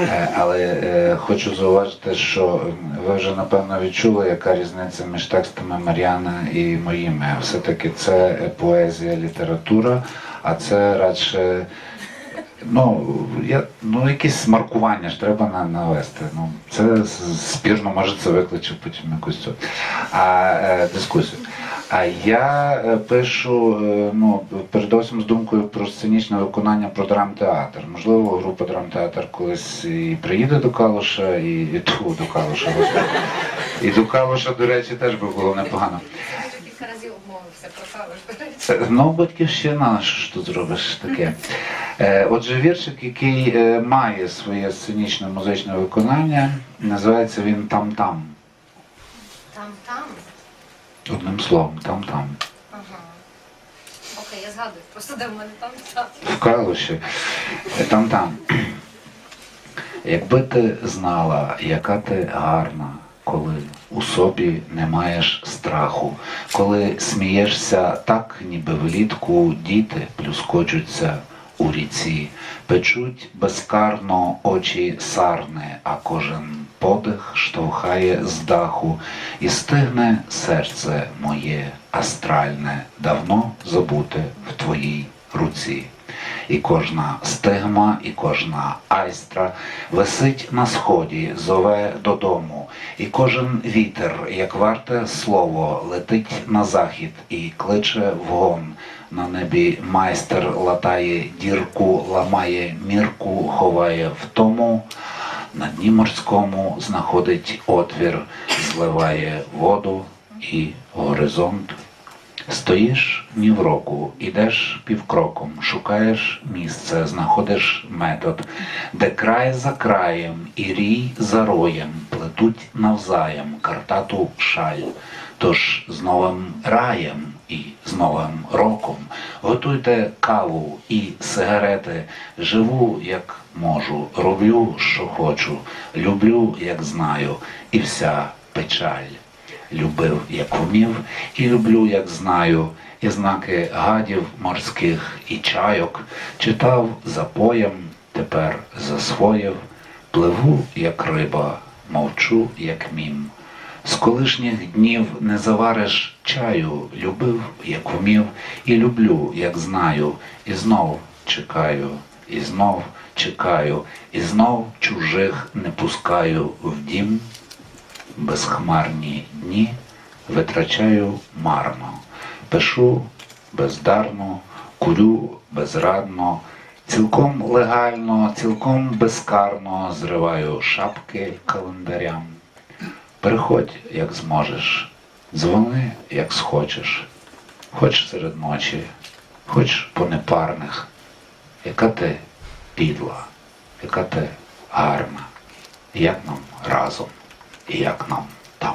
Е, Але е, хочу зауважити, що ви вже напевно відчули, яка різниця між текстами Мар'яна і моїми. Все-таки це поезія, література, а це радше. Ну, я, ну якісь маркування ж треба на, навести. Ну, це спірно, може це викличе потім якусь цю а, е, дискусію. А я е, пишу е, ну, передовсім з думкою про сценічне виконання про драмтеатр. Можливо, група драмтеатр колись і приїде до Калуша, і, і ту до Калуша. І до Калуша, до речі, теж би було непогано. Вже кілька разів обмовився про кавиш, до речі. Це, Ну, батьківщина, що ж тут зробиш таке. Е, Отже, віршик, який е, має своє сценічне музичне виконання, називається він Там-там. Там, там. Одним словом, там-там. Ага. Окей, я згадую. Просто де в мене там там. В Калуші. Там-там. Якби ти знала, яка ти гарна, коли у собі не маєш страху, коли смієшся так, ніби влітку діти плюскочуться у ріці, печуть безкарно очі сарни, а кожен подих штовхає з даху, і стигне серце моє астральне, давно забуте в твоїй руці. І кожна стигма, і кожна айстра висить на сході, зове додому, і кожен вітер, як варте слово, летить на захід і кличе вгон. На небі майстер латає дірку, ламає мірку, ховає в тому. На дні морському знаходить отвір, зливає воду і горизонт Стоїш ні в року, ідеш півкроком, шукаєш місце, знаходиш метод, де край за краєм і рій за роєм плетуть навзаєм картату шаль. Тож з новим раєм і з новим роком готуйте каву і сигарети. Живу як можу, роблю, що хочу, люблю, як знаю, і вся печаль любив, як вмів, і люблю, як знаю, і знаки гадів морських і чайок. Читав за поєм, тепер засвоїв, пливу, як риба, мовчу, як мім. З колишніх днів не завариш чаю, любив, як вмів, і люблю, як знаю, і знов чекаю, і знов чекаю, і знов чужих не пускаю в дім безхмарні дні витрачаю марно, пишу бездарно, курю безрадно, цілком легально, цілком безкарно зриваю шапки календарям. Приходь, як зможеш, дзвони, як схочеш, хоч серед ночі, хоч по непарних, яка ти підла, яка ти гарна, як нам разом і як нам там.